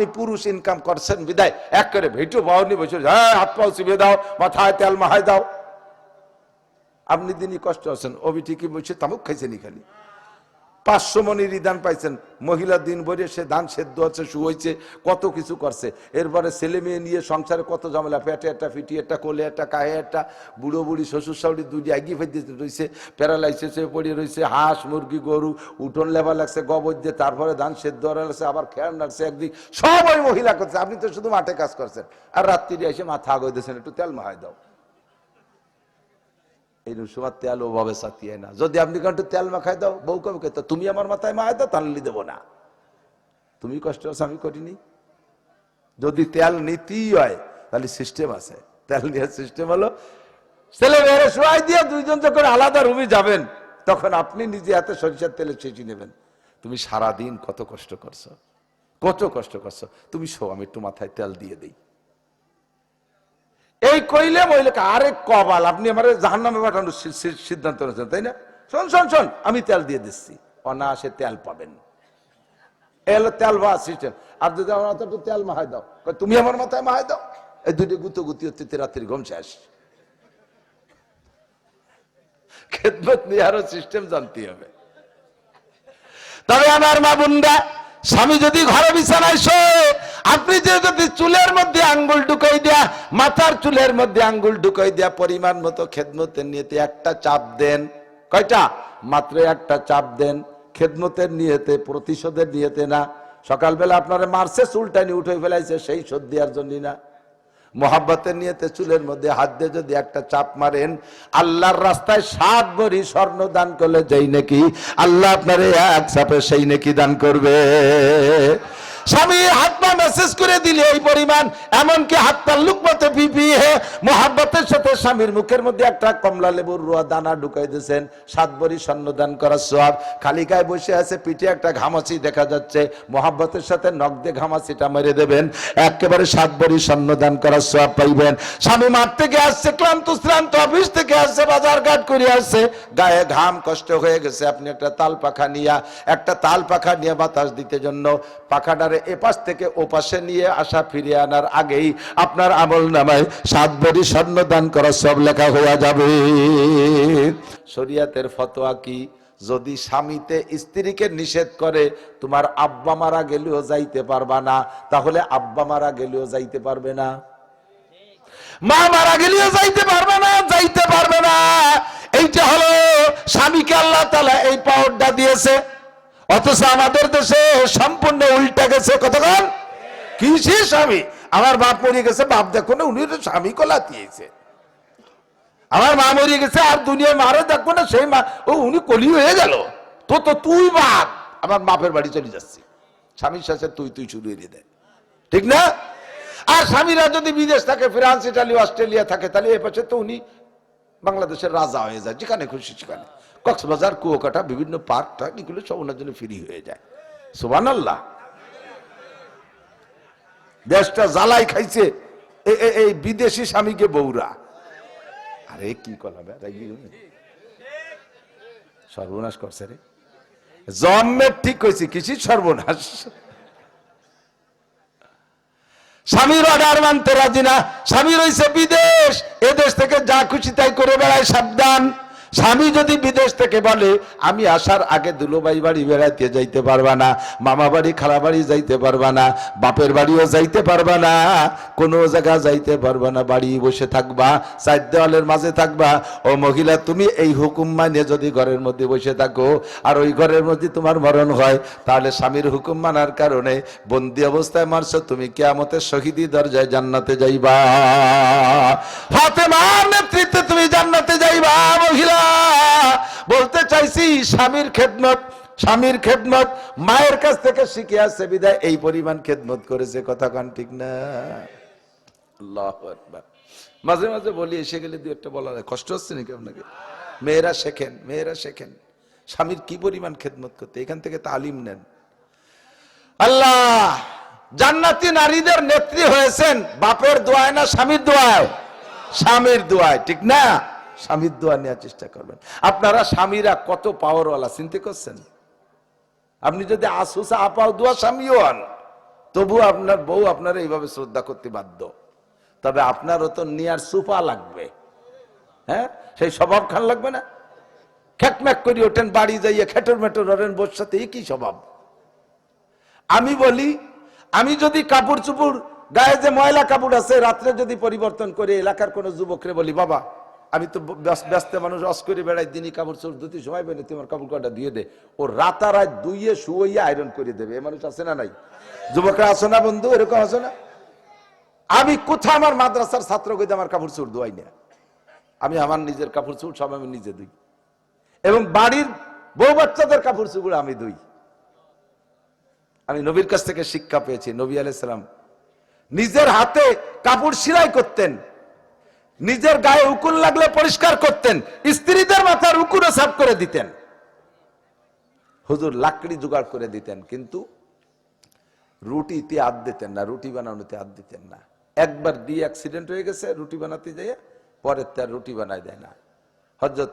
আপনি পুরুষ ইনকাম করছেন, বিদায়। এক করে ভেটু বাউনি বসে হ্যাঁ হাত পাও চিবে দাও, মাথায় তেল মাহায় দাও। আপনি দিনই কষ্ট আছেন, অবি ঠিকই বসে তামুক খাইছেনি খালি। পাঁচশো মনির দান পাইছেন। মহিলা দিন ভরে সে ধান সেদ্ধ হচ্ছে শুয়েছে কত কিছু করছে। এরপরে ছেলে মেয়ে নিয়ে সংসারে কত ঝামেলা পেটে একটা, ফিটি একটা, কোলে একটা, কাহে একটা, বুড়ো বুড়ি, শ্বশুর শাশুড়ি দুটি আগিয়ে ফেলতে রয়েছে প্যারালাইসিসে পড়ে রয়েছে হাঁস, মুরগি, গরু, উঠোন লেবা লাগছে, গোবর দিয়ে তারপরে ধান সেদ্ধ হওয়া লাগছে, আবার খেয়াল লাগছে একদিক সব ওই মহিলা করছে, আপনি তো শুধু মাঠে কাজ করছেন। আর রাত্রি এসে মাথা আগে দিয়েছেন একটু তেল মাহায় দাও। এই সময় তেল ওভাবে সাথিয়ে না। যদি আপনি একটু তেল মাখাই দাও, বউ কবে তো তুমি আমার মাথায় মাখাই দাও তাহলে দেবো না। তুমি কষ্ট আছে আমি করিনি? যদি তেল নীতি হয়, তাহলে সিস্টেম আছে। তেল নেওয়ার সিস্টেম হলো, ছেলে মেয়েরা শোয়াই দিয়ে দুইজন যখন আলাদা রুমে যাবেন, তখন আপনি নিজে হাতে সরিষার তেলে ছেঁচি নেবেন। তুমি সারাদিন কত কষ্ট করছ? কত কষ্ট করছ? তুমি শো, আমি একটু মাথায় তেল দিয়ে দিই। এই কইলে মহিলাকে আরে কবাল আপনি আমার জাহান নামে পাঠানোর সিদ্ধান্ত নিয়েছেন তাই না? শোন শোন শোন, আমি তেল দিয়ে দিচ্ছি। অনায়াসে তেল পাবেন। তেল আর যদি আমার তেল মাহাই দাও তুমি আমার মাথায় মাহাই দাও? এই দুটি গুতো গুতি হচ্ছে রাত্রি ঘুম শেষ। খেদমত নিয়ে সিস্টেম জানতে হবে। তবে আমার মা বুন্ডা স্বামী যদি ঘরে বিছানায় শোয় আপনি যে যদি চুলের মধ্যে আঙ্গুল ঢুকাই দেয়া, মাথার চুলের মধ্যে আঙ্গুল ঢুকাই দেয়া পরিমাণ মতো খেদমতের নিয়েতে একটা চাপ দেন। কয়টা? মাত্র একটা চাপ দেন। খেদমতের নিয়েতে, প্রতিশোধের নিয়েতে না। সকালবেলা আপনারা মারছে চুলটানি উঠে ফেলাইছে, সেই শোধ দেওয়ার জন্য না। মোহাব্বতের নিয়েতে চুলের মধ্যে হাত দিয়ে যদি একটা চাপ মারেন, আল্লাহর রাস্তায় সাত ভরি স্বর্ণ দান করলে যেই নাকি? আল্লাহ আপনার এক চাপে সেই নাকি দান করবে। স্বামী হাত পা মেসেজ করে দিলে এই পরিমাণ, এমনকি হাত পা লুকমতে পিপিয়ে মোহাব্বতের সাথে স্বামীর মুখের মধ্যে একটা কমলা লেবুর রোয়া দানা ঢুকাই দিয়েছেন সাত ভরি স্বর্ণ করার সব খালি গায়ে বসে আছে, পিঠে একটা ঘামাচি দেখা যাচ্ছে, মোহাব্বতের সাথে নখ দিয়ে ঘামাচিটা মেরে দেবেন, একেবারে সাত ভরি স্বর্ণ করার সব পাইবেন। স্বামী মাঠ থেকে আসছে, ক্লান্ত, শ্রান্ত, অফিস থেকে আসছে, বাজার ঘাট করে আসছে। গায়ে ঘাম, কষ্ট হয়ে গেছে, আপনি একটা তাল পাখা নিয়ে, একটা তাল পাখা নিয়ে বাতাস দিতে জন্য পাখাটারে এপাশ থেকে ওপাশে নিয়ে আসা ফিরিয়ে আনার আগেই আপনার আমল নামায় সাত ভরি স্বর্ণ দান করার সব লেখা হয়ে যাবে। শরিয়াতের ফতোয়া কি? যদি স্বামীতে স্ত্রীকে নিষেধ করে, তোমার আব্বা মারা গেলেও যাইতে পারবা না, তাহলে আব্বা মারা গেলেও যাইতে পারবে না। মা মারা গেলেও যাইতে পারবে না, যাইতে পারবে না। এইটা হলো স্বামীকে আল্লাহ তালা এই পাওয়ারটা দিয়েছে। অথচ আমাদের দেশে সম্পূর্ণ উল্টা গেছে কতক্ষণ কিসে স্বামী? আমার বাপ মরে গেছে, বাপ দেখো না, উনি স্বামী কলা দিয়েছে। আমার মা মরে গেছে, আর দুনিয়ায় মারে দেখব না, সেই মা, ও, উনি কলি হয়ে গেল। তো তো তুই বাপ, আমার বাপের বাড়ি চলে যাচ্ছি। স্বামীর সাথে তুই তুই শুরু দিয়ে দেয় ঠিক না? আর স্বামীরা যদি বিদেশ থাকে, ফ্রান্স, ইটালি, অস্ট্রেলিয়া থাকে, তাহলে এ পাশে তো উনি বাংলাদেশের রাজা হয়ে যায়, যেখানে খুশি সেখানে। কক্সবাজার, কুয়াকাটা, বিভিন্ন পার্ক টার্ক, এগুলো সব ওনার জন্য ফ্রি হয়ে যায়। সুবান আল্লাহ দেশটা জ্বালাই খাইছে এই বিদেশি স্বামীকে বৌরা আরে কি কলা? সর্বনাশ করছে রে। জন্মের ঠিক কইছি কিছু সর্বনাশ? স্বামীর অর্ডার মানতে রাজি না। স্বামী রয়েছে বিদেশ, এ দেশ থেকে যা খুশি তাই করে বেড়ায়, সাবধান। স্বামী যদি বিদেশ থেকে বলে, আমি আসার আগে দুলোবাই বাড়ি বেড়াইতে যাইতে পারবা না, মামা বাড়ি, খালা বাড়ি যাইতে পারবা না, বাপের বাড়িও যাইতে পারবা না, কোনো জায়গা যাইতে পারবা না, বাড়ি বসে থাকবা, চার দেওয়ালের মাঝে থাকবা, ও মহিলা, তুমি এই হুকুম মানে যদি ঘরের মধ্যে বসে থাকো, আর ওই ঘরের মধ্যে তোমার মরণ হয়, তাহলে স্বামীর হুকুম মানার কারণে বন্দি অবস্থায় মারছো, তুমি কেয়ামতের শহীদি দরজায় জান্নাতে যাইবা। ফাতেমার নেতৃত্বে তুমি জান্নাতে যাইবা, মহিলা। বলতে চাইছি, স্বামীর খেদমত স্বামীর খেদমত, মায়ের কাছ থেকে শিখে আসছে বিদায়। এই পরিমাণ খেদমত করেছে, কথা কান ঠিক না? মাঝে মাঝে বলি, এসে গেলে দু একটা বলা যায় কষ্ট হচ্ছে নাকি আপনাকে? মেয়েরা শেখেন মেয়েরা শেখেন। স্বামীর কি পরিমাণ খেদমত করতে? এখান থেকে তালিম নেন। আল্লাহ, জান্নাতি নারীদের নেত্রী হয়েছেন বাপের দোয়ায় না স্বামীর দোয়ায়? স্বামীর দোয়ায়, ঠিক না? স্বামীর দোয়া নেওয়ার চেষ্টা করবেন। আপনারা স্বামীরা কত পাওয়ারওয়ালা চিন্তা করছেন? আপনি যদি আসুসা আপাও দোয়া স্বামীও হন তবু আপনার বউ আপনার এইভাবে শ্রদ্ধা করতে বাধ্য। তবে আপনারও তো নিয়ার সুপা লাগবে। হ্যাঁ? সেই স্বভাব খান লাগবে না? খ্যাকম্যাক করি ওঠেন, বাড়ি যাইয়া খেটর মেটর ওরেন বোর সাথে একই স্বভাব। আমি বলি, আমি যদি কাপড় চুপুর গায়ে যে ময়লা কাপড় আছে, রাত্রে যদি পরিবর্তন করে এলাকার কোন যুবকরে বলি, বাবা আমি তো ব্যস- ব্যস্ত মানুষ, অস করে বেড়াই দিনই কাপড় চোপড় ধুতি সময় পেলে তোমার কাপড় কটা দিয়ে দে। ও রাতারাত দুইয়ে শুয়ে আয়রন করে দেবে। এ মানুষ আছে না নাই? যুবকরা আসো না বন্ধু? এরকম আসো না? আমি কোথাও আমার মাদ্রাসার ছাত্র কইতে আমার কাপড় চোপড় ধোয়াই না। আমি আমার নিজের কাপড় চোপড় সব আমি নিজে ধুই। এবং বাড়ির বউ বাচ্চাদের কাপড় চোপড় আমি ধুই। আমি নবীর কাছ থেকে শিক্ষা পেয়েছি। নবী আলাইসালাম নিজের হাতে কাপড় সেলাই করতেন। নিজের গায়ে উকুন লাগলে পরিষ্কার করতেন, স্ত্রীদের মাথার উকুনও সাফ করে দিতেন। হুজুর লাকড়ি জোগাড় করে দিতেন, কিন্তু রুটিতে আদ দিতেন না, রুটি বানানোতে আদ দিতেন না। একবার দিয়ে অ্যাক্সিডেন্ট হয়ে গেছে, রুটি বানাতে যেয়ে পরের তার রুটি বানায় দেয় না। হজরত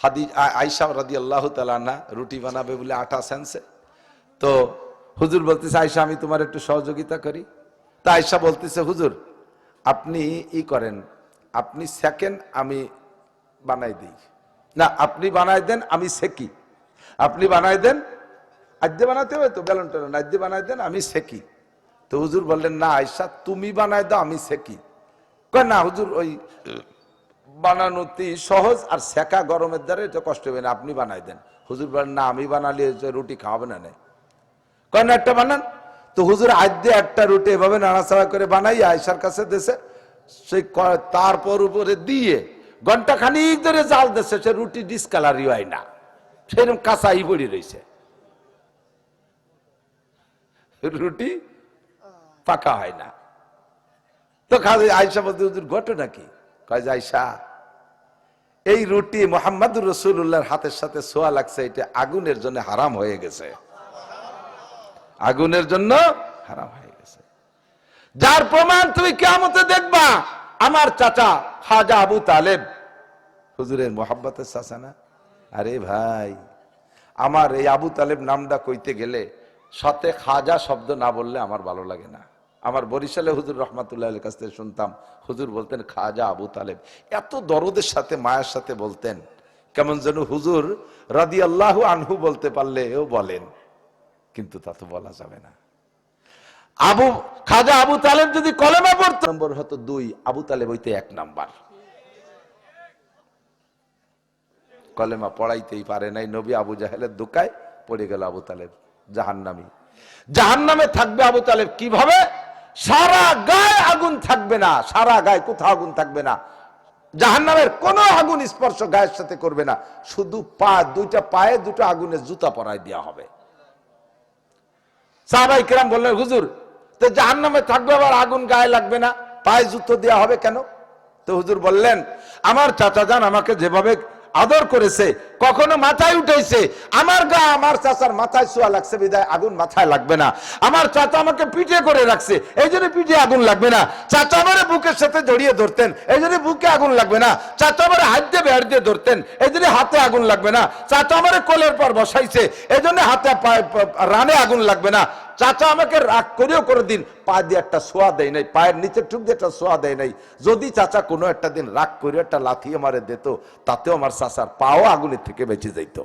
হাদি আইসা রাদি আল্লাহ তালা রুটি বানাবে বলে আটা সেন্সে তো হুজুর বলতেছে আয়সা আমি তোমার একটু সহযোগিতা করি। তা আয়সা বলতেছে, হুজুর, আপনি ই করেন আপনি সেকেন্ড, আমি বানাই দিই। না, আপনি বানাই দেন, আমি সেকি। আপনি বানাই দেন আদ্যে বানাতে হবে তো, বেলন টেলন আদ্যে বানাই দেন, আমি সেকি। তো হুজুর বললেন, না আয়সা তুমি বানাই দাও, আমি সেকি। কয়, না, হুজুর, ওই বানানোতে সহজ আর সেকা গরমের দ্বারা এটা কষ্ট হবে না, আপনি বানাই দেন। হুজুর বলেন না, আমি বানালে রুটি খাওয়াবে না নে। কয়, না, একটা বানান। তো হুজুর আদ্যে একটা রুটি এভাবে নাড়াচাড়া করে বানাই আয়সার কাছে দেশে সেই তারপর উপরে দিয়ে ঘণ্টা খানিক ধরে জাল দেশে সে রুটি ডিসকালারই হয় না। সেরকম কাঁচাই পড়ে রয়েছে। রুটি পাকা হয় না। তো খালি আয়সা বলতে, হুজুর, ঘটনা কি? কয়, যে আয়সা এই রুটি মোহাম্মদুর রসুল্লাহর হাতের সাথে সোয়া লাগছে, এটা আগুনের জন্য হারাম হয়ে গেছে। আগুনের জন্য হারাম হয়ে যার প্রমাণ তুমি কেমতে দেখবা, আমার চাচা খাজা আবু তালেব। হুজুরের মোহাব্বতের চাচা না? আরে ভাই, আমার এই আবু তালেব নামটা কইতে গেলে সাথে খাজা শব্দ না বললে আমার ভালো লাগে না। আমার বরিশালে হুজুর রহমাতুল্লাহ কাছ থেকে শুনতাম, হুজুর বলতেন, খাজা আবু তালেব। এত দরদের সাথে, মায়ের সাথে বলতেন, কেমন যেন হুজুর রাদি আল্লাহ আনহু বলতে পারলে এও বলেন, কিন্তু তা তো বলা যাবে না। আবু খাজা আবু তালেব যদি কলেমা পড়তো। নম্বর হতো দুই, আবু তালেব হইতে এক নাম্বার। কলেমা পড়াইতেই পারে নাই, নবী আবু জাহেলের দোকায় পড়ে গেল আবু তালেব, জাহান্নামি। জাহান্নামে থাকবে আবু তালেব কীভাবে? সারা গায়ে আগুন থাকবে না, সারা গায়ে কোথাও আগুন থাকবে না। জাহান্নামের কোনো আগুন স্পর্শ গায়ের সাথে করবে না, শুধু পা, দুইটা পায়ে দুটো আগুনের জুতা পরায় দেওয়া হবে। সাহাবাই কিরাম বললেন, হুজুর তো জাহান নামে থাকবে আবার আগুন গায়ে লাগবে না? পায়ে জুতো দেওয়া হবে কেন? তো হুজুর বললেন, আমার চাচা যান আমাকে যেভাবে আদর করেছে, কখনো মাথায় উঠেছে। আমার গা আমার চাচার মাথায় সোয়া লাগছে, বিদায় আগুন মাথায় লাগবে না। আমার চাচা আমাকে পিঠে করে রাখছে, এই জন্য পিঠে আগুন লাগবে না। চাচা আমারে বুকের সাথে জড়িয়ে ধরতেন, এই জন্য বুকে আগুন লাগবে না। চাচা আমারে হাত দিয়ে বেড় দিয়ে ধরতেন, এই জন্য হাতে আগুন লাগবে না। চাচা আমার কোলের পর বসাইছে, এই জন্য হাতে রানে আগুন লাগবে না। চাচা আমাকে রাগ করেও করে দিন পা দিয়ে একটা সোয়া দেয় নাই, পায়ের নিচে ঠুক দিয়ে একটা সোয়া দেয় নাই। যদি চাচা কোনো একটা দিন রাগ করে একটা লাথি আমারে দিত, তাতেও আমার চাচার পাও আগুনের থেকে বেঁচে যাইত।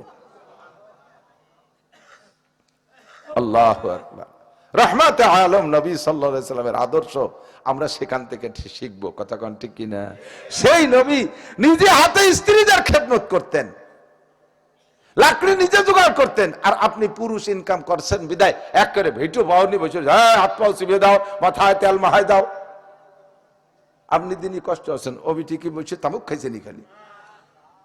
আল্লাহ রহমাতে আলম নবী সাল্লা সাল্লামের আদর্শ, আমরা সেখান থেকে শিখব। কথা কন ঠিক কিনা? সেই নবী নিজে হাতে স্ত্রীদের খেদমত করতেন। লাকড়ি নিজে জোগাড় করতেন। আর আপনি পুরুষ ইনকাম করছেন, বিদায়। এক করে ভেটু বাউনি বসে হ্যাঁ হাত পাও চিবিয়ে দাও, মাথায় তেল মাহায় দাও। আপনি দিনই কষ্ট আছেন ও বিটি কি বলছে তামুক খাইছেন খালি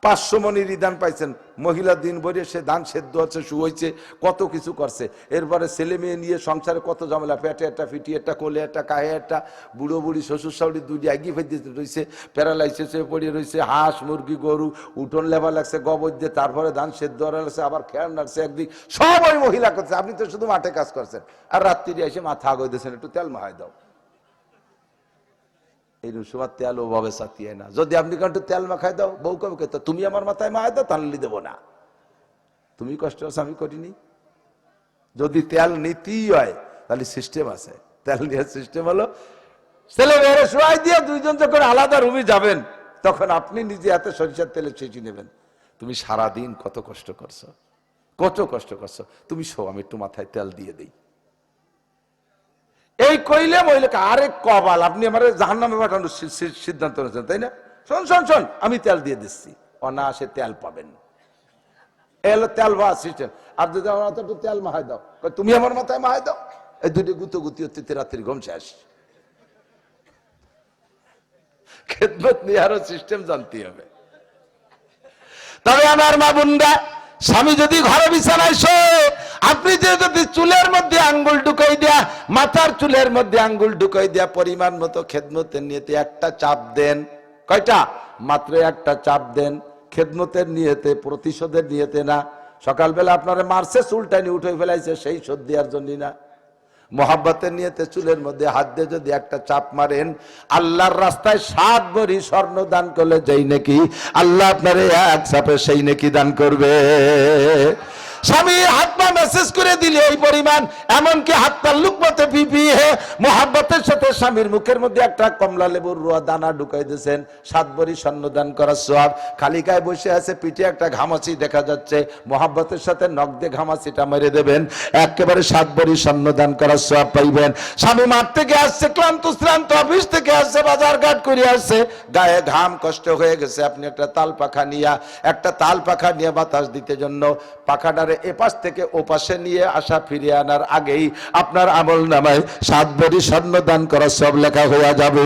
পাঁচশো মনি দান পাইছেন। মহিলা দিন ভরে সে দান সেদ্ধ আছে শুয়েছে কত কিছু করছে। এরপরে ছেলে মেয়ে নিয়ে সংসারে কত ঝামেলা পেটে একটা, ফিটি একটা, কোলে একটা, কাহে একটা, বুড়ো বুড়ি, শ্বশুর শাশুড়ি দুই আগি ফেলতে রয়েছে প্যারালাইসিসে পড়ে রয়েছে হাঁস, মুরগি, গরু, উঠোন লেবা লাগছে, গোবর দিয়ে তারপরে ধান সেদ্ধ করা লাগছে, আবার খেয়াল রাখছে একদিক সবাই মহিলা করছে। আপনি তো শুধু মাঠে কাজ করছেন। আর রাত্রি এসে মাথা আগে দিয়েছেন একটু তেল মাহায় দাও। এই সময় তেল ওভাবে সাথিয়ে না। যদি আপনি একটু তেল মাখাই দাও, বউ কবে তো তুমি আমার মাথায় মায় দাও, তাহলে দেবো না। তুমি কষ্ট আছে আমি করিনি। যদি তেল নীতি হয়, তাহলে সিস্টেম আছে। তেল দিয়ে সিস্টেম হলো, ছেলে মেয়েরা শোয়াই দিয়ে দুইজন যখন আলাদা রুমে যাবেন, তখন আপনি নিজে এত সরিষার তেলে চেঁচি নেবেন। তুমি সারাদিন কত কষ্ট করছ, কত কষ্ট করছ। তুমি শো আমি একটু মাথায় তেল দিয়ে দিই। এই কইলে মহিলাকে আরে কবাল আপনি আমার জাহান নামে পাঠানোর সিদ্ধান্ত নিয়েছেন, তাই না? শোন শোন শোন, আমি তেল দিয়ে দিচ্ছি। অনায়াসে তেল পাবেন। এলো তেল সিস্টেম আর যদি আমার একটু তেল মাহাই দাও তুমি আমার মাথায় মাহাই দাও? এই দুটো গুতো গুতি ঘুম শেষ। খেদমত নিয়ে সিস্টেম জানতে হবে। তবে আমার মা বোনরা, স্বামী যদি ঘরে বিছানায় শোয়, আপনি যদি চুলের মধ্যে আঙ্গুল ঢুকাই দেয়া, মাথার চুলের মধ্যে আঙ্গুল ঢুকাই দেয়া পরিমাণ মতো খেদমতের নিয়েতে একটা চাপ দেন। কয়টা? মাত্র একটা চাপ দেন। খেদমতের নিয়েতে, প্রতিশোধের নিয়েতে না। সকালবেলা আপনারা মারছে চুলটানি উঠে ফেলাইছে, সেই শোধ দেওয়ার জন্য না। মোহাব্বতের নিয়েতে, চুলের মধ্যে হাত দিয়ে যদি একটা চাপ মারেন, আল্লাহর রাস্তায় সাত ভরি স্বর্ণ দান করলে যেই নাকি? আল্লাহ আপনার এক চাপে সেই নাকি দান করবে। স্বামী হাত পা মেসেজ করে দিলে এই পরিমাণ। এমনকি হাত পা লুকমতে পিপিয়ে মোহাব্বতের সাথে স্বামীর মুখের মধ্যে একটা কমলা লেবুর রোয়া দানা ঢুকাই দিয়েছেন। সাত ভরি স্বর্ণ করার সব খালি গায়ে বসে আছে, পিঠে একটা ঘামাচি দেখা যাচ্ছে। মোহাব্বতের সাথে নখ দিয়ে ঘামাচিটা মেরে দেবেন। একেবারে সাত ভরি স্বর্ণ করার সব পাইবেন। স্বামী মাঠ থেকে আসছে, ক্লান্ত, শ্রান্ত, অফিস থেকে আসছে, বাজার ঘাট করে আসছে। গায়ে ঘাম, কষ্ট হয়ে গেছে। আপনি একটা তাল পাখা নিয়ে, একটা তাল পাখা নিয়ে বাতাস দিতে জন্য পাখাটারে এপাশ থেকে ওপাশে নিয়ে আসা ফিরিয়ে আনার আগেই আপনার আমল নামায় সাত বড়ি স্বর্ণ দান করার সব লেখা হয়ে যাবে।